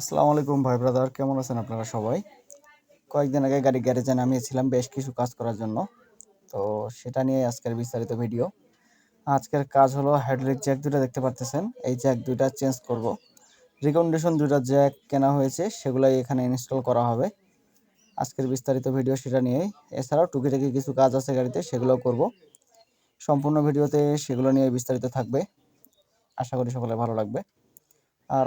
আসসালামু আলাইকুম ভাই ব্রাদার কেমন আছেন আপনারা সবাই? কয়েকদিন আগে গাড়ি গ্যারেজে নামিয়েছিলাম, বেশ কিছু কাজ করার জন্য। তো সেটা নিয়ে আজকের বিস্তারিত ভিডিও আজকের কাজ হলো হাইড্রোলিক জ্যাক দুটা দেখতে পারতেছেন। এই জ্যাক দুইটা চেঞ্জ করব। রিকন্ডিশন দুইটা জ্যাক কেনা হয়েছে, সেগুলাই এখানে ইনস্টল করা হবে। আজকের বিস্তারিত ভিডিও সেটা নিয়েই। এছাড়াও টুকিটাকি কিছু কাজ আছে গাড়িতে, সেগুলোও করব। সম্পূর্ণ ভিডিওতে সেগুলো নিয়ে বিস্তারিত থাকবে। আশা করি সকলে ভালো লাগবে।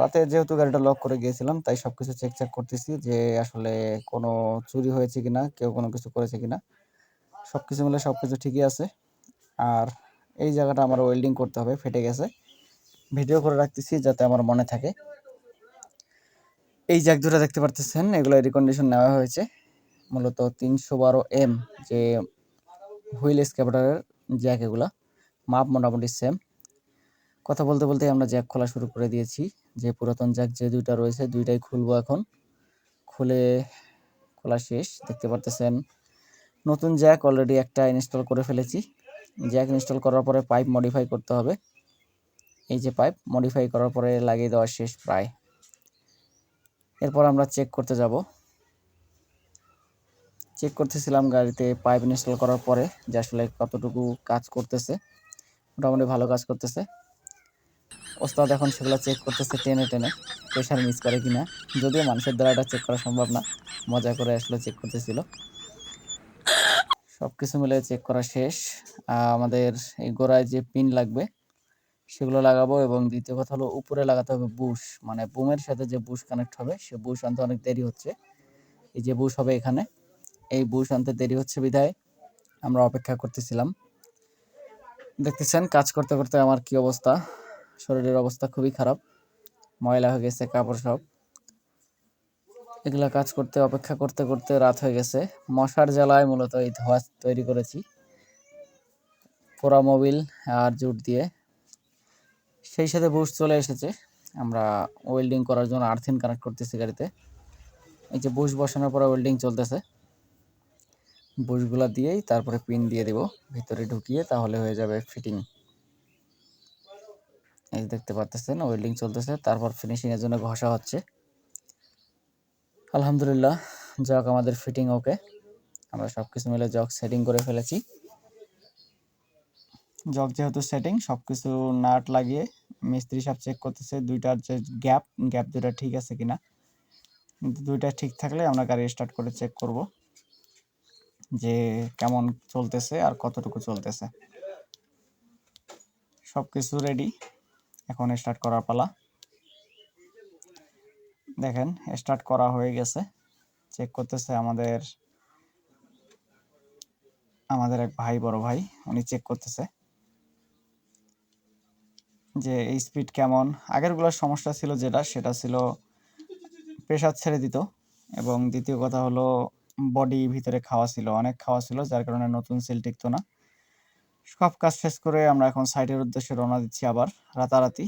রাতে যেহেতু গাড়িটা লক করে গিয়েছিলাম, তাই সব কিছু চেক চেক করতেছি যে আসলে কোনো চুরি হয়েছে কিনা, কেউ কোনো কিছু করেছে কিনা। সব কিছু মিলে সব কিছু ঠিকই আছে। আর এই জায়গাটা আমার ওয়েল্ডিং করতে হবে, ফেটে গেছে। ভিডিও করে রাখতেছি যাতে আমার মনে থাকে। এই জ্যাক দুটো দেখতে পারতেছেন, এগুলো রিকন্ডিশন নেওয়া হয়েছে। মূলত তিনশো বারো এম যে হুইল স্ক্যাপাটারের জ্যাক এগুলা। মাপ মোটামুটি সেম কথা বলতে বলতে আমরা জ্যাক খোলা শুরু করে দিয়েছি। যে পুরাতন জ্যাক যে দুইটা রয়েছে, দুইটাই খুলবো এখন। খুলে খোলা শেষ। দেখতে পারতেছেন, নতুন জ্যাক অলরেডি একটা ইনস্টল করে ফেলেছি। জ্যাক ইনস্টল করার পরে পাইপ মডিফাই করতে হবে। এই যে পাইপ মডিফাই করার পরে লাগিয়ে দেওয়া শেষ প্রায়। এরপর আমরা চেক করতে যাব। চেক করতেছিলাম গাড়িতে পাইপ ইনস্টল করার পরে যে আসলে কতটুকু কাজ করতেছে। মোটামুটি ভালো কাজ করতেছে। ওস্তাদ এখন সেগুলো চেক করতেছে টেনে টেনে প্রেশার মিস করে কিনা। যদিও মানুষের দ্বারা এটা চেক করা সম্ভব না, মজা করে আসলে চেক করতেছিল। সব কিছু মিলে চেক করা শেষ। আমাদের এই গোড়ায় যে পিন লাগবে, সেগুলো লাগাবো এবং দ্বিতীয় কথা হলো উপরে লাগাতে হবে বুশ মানে বুমের সাথে যে বুশ কানেক্ট হবে, সে বুশ আনতে অনেক দেরি হচ্ছে। এই যে বুশ হবে এখানে, এই বুশ আনতে দেরি হচ্ছে বিধায় আমরা অপেক্ষা করতেছিলাম। দেখতেছেন, কাজ করতে করতে আমার কি অবস্থা? শরীরের অবস্থা খুবই খারাপ, ময়লা হয়ে গেছে, কাপড় সব। এগুলা কাজ করতে, অপেক্ষা করতে করতে রাত হয়ে গেছে। মশার জ্বালায় মূলত এই ধোয়া তৈরি করেছি। পোড়া মোবিল আর জুট দিয়ে। সেই সাথে বুশ চলে এসেছে। আমরা ওয়েল্ডিং করার জন্য আর্থিন কানেক্ট করতেছি গাড়িতে। এই যে বুশ বসানোর পরে ওয়েল্ডিং চলতেছে। বুশগুলা দিয়েই তারপরে পিন দিয়ে দিব। ভিতরে ঢুকিয়ে তাহলে হয়ে যাবে ফিটিং। এই দেখতে পাচ্ছেন ওয়েল্ডিং চলতেছে। তারপর ফিনিশিংয়ের জন্য ঘষা হচ্ছে। আলহামদুলিল্লাহ জগ আমাদের ফিটিং ওকে আমরা সব কিছু মিলে জগ সেটিং করে ফেলেছি। জগ যেহেতু সেটিং সব কিছু নাট লাগিয়ে মিস্ত্রি সব চেক করতেছে, দুইটার যে গ্যাপ গ্যাপ দুইটা ঠিক আছে কিনা। দুইটা ঠিক থাকলে আমরা গাড়ি স্টার্ট করে চেক করব যে কেমন চলতেছে আর কতটুকু চলতেছে। সব কিছু রেডি এখন স্টার্ট করার পালা। দেখেন স্টার্ট করা হয়ে গেছে। চেক করতেছে আমাদের আমাদের এক ভাই, বড় ভাই, উনি চেক করতেছে। যে এই স্পিড কেমন? আগেরগুলোর সমস্যা ছিল যেটা, সেটা ছিল প্রেশার ছেড়ে দিত। এবং দ্বিতীয় কথা হলো বডি ভিতরে খাওয়া ছিল, অনেক খাওয়া ছিল, যার কারণে নতুন সেল টিকতো না। সব কাজ শেষ করে আমরা এখন সাইটের উদ্দেশ্যে রওনা দিচ্ছি আবার, রাতারাতি।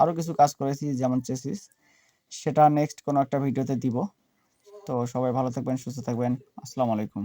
আরও কিছু কাজ করেছি, যেমন চেসিস সেটা নেক্সট কোনো একটা ভিডিওতে দিব। তো সবাই ভালো থাকবেন, সুস্থ থাকবেন। আসসালামু আলাইকুম।